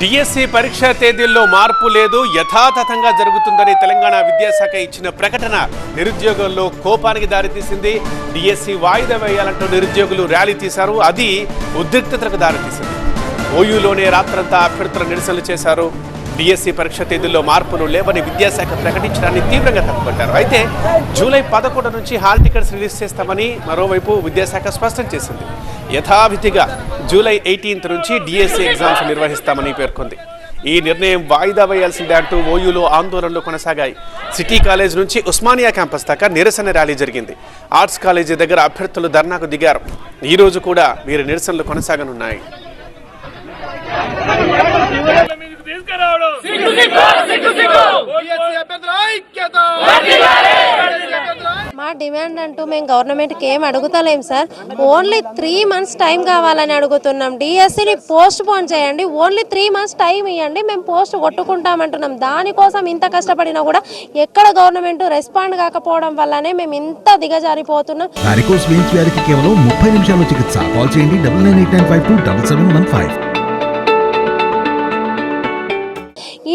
DSC పరీక్షా తేదీల్లో మార్పు లేదు యథాతథంగా జరుగుతుందని తెలంగాణ విద్యాశాఖ ఇచ్చిన ప్రకటన నిరుద్యోగుల్లో కోపానికి దారితీసింది. డిఎస్సి వాయిదా వేయాలంటూ నిరుద్యోగులు ర్యాలీ తీశారు. అది ఉద్రిక్తతలకు దారితీసింది. ఓయూలోనే రాత్రంతా అభ్యర్థుల నిరసనలు చేశారు. డిఎస్సి పరీక్ష తేదీల్లో మార్పులు లేవని విద్యాశాఖ ప్రకటించడాన్ని తీవ్రంగా తప్పుపట్టారు. అయితే జూలై పదకొండు నుంచి హాల్ టికెట్స్ రిలీజ్ చేస్తామని మరోవైపు విద్యాశాఖ స్పష్టం చేసింది. యథావిధిగా జూలై ఎయిటీన్త్ నుంచి డిఎస్సి ఎగ్జామ్స్ నిర్వహిస్తామని పేర్కొంది. ఈ నిర్ణయం వాయిదా వేయాల్సిందే అంటూ ఓయూలో ఆందోళనలు కొనసాగాయి. సిటీ కాలేజ్ నుంచి ఉస్మానియా క్యాంపస్ దాకా నిరసన ర్యాలీ జరిగింది. ఆర్ట్స్ కాలేజీ దగ్గర అభ్యర్థులు ధర్నాకు దిగారు. ఈరోజు కూడా వీరి నిరసనలు కొనసాగనున్నాయి. తీసుకురావడం. మా డిమాండ్ అంటూ మేము గవర్నమెంట్కి ఏం అడుగుతలేం sir. Only three months time కావాలని అడుగుతున్నాం. డిఎస్సిని పోస్ట్ పోన్ చేయండి. ఓన్లీ త్రీ మంత్స్ టైం ఇవ్వండి మేము పోస్ట్ కొట్టుకుంటామంటున్నాం. దానికోసం ఇంత కష్టపడినా కూడా ఎక్కడ గవర్నమెంట్ రెస్పాండ్ కాకపోవడం వల్లనే మేము ఇంత దిగజారిపోతున్నాం. కేవలం ముప్పై నిమిషాల్లో చికిత్స. కాల్ చేయండి. Double nine eight nine five two double seven one five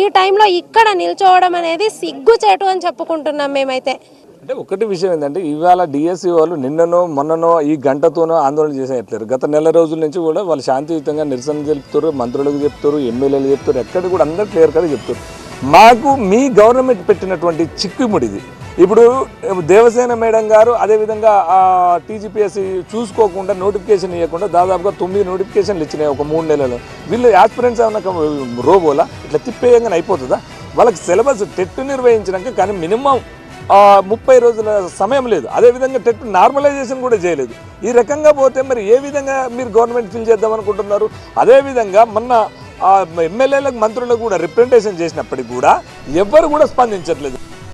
ఈ టైంలో ఇక్కడ నిల్చోవడం అనేది సిగ్గుచేటు అని చెప్పుకుంటున్నాం మేమైతే. అంటే ఒకటి విషయం ఏంటంటే ఇవాళ డిఎస్సి వాళ్ళు నిన్ననో మొన్ననో ఈ గంటతోనో ఆందోళన చేసేయట్లేరు గత నెల రోజుల నుంచి కూడా వాళ్ళు శాంతియుతంగా నిరసన చెప్తారు మంత్రులకు చెప్తారు ఎమ్మెల్యేలు చెప్తారు ఎక్కడ కూడా అందరూ క్లియర్ కట్గా చెప్తారు. మాకు మీ గవర్నమెంట్ పెట్టినటువంటి చిక్కుముడిది. ఇప్పుడు దేవసేన మేడం గారు అదేవిధంగా టీజీపీఎస్సీ చూసుకోకుండా నోటిఫికేషన్ ఇవ్వకుండా దాదాపుగా తొమ్మిది నోటిఫికేషన్లు ఇచ్చినాయి ఒక మూడు నెలలు. వీళ్ళు యాస్పిరెంట్స్ ఏమన్నా రోబోలా? ఇట్లా తిప్పేయంగానే అయిపోతుందా? వాళ్ళకి సిలబస్ టెట్ నిర్వహించినాక కానీ మినిమం ముప్పై రోజుల సమయం లేదు. అదేవిధంగా టెట్ నార్మలైజేషన్ కూడా చేయలేదు. ఈ రకంగా పోతే మరి ఏ విధంగా మీరు గవర్నమెంట్ ఫిల్ చేద్దాం అనుకుంటున్నారు? అదేవిధంగా మొన్న ఎమ్మెల్యేలకు మంత్రులకు కూడా రిప్రజెంటేషన్ చేసినప్పటికి కూడా ఎవ్వరు కూడా స్పందించట్లేదు.